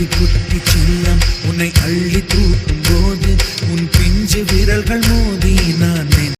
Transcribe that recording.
குத்தி குத்தி செல்லம் உன்னை அள்ளி தூக்கும் போது உன் பிஞ்சு விரல்கள் மோதி நான்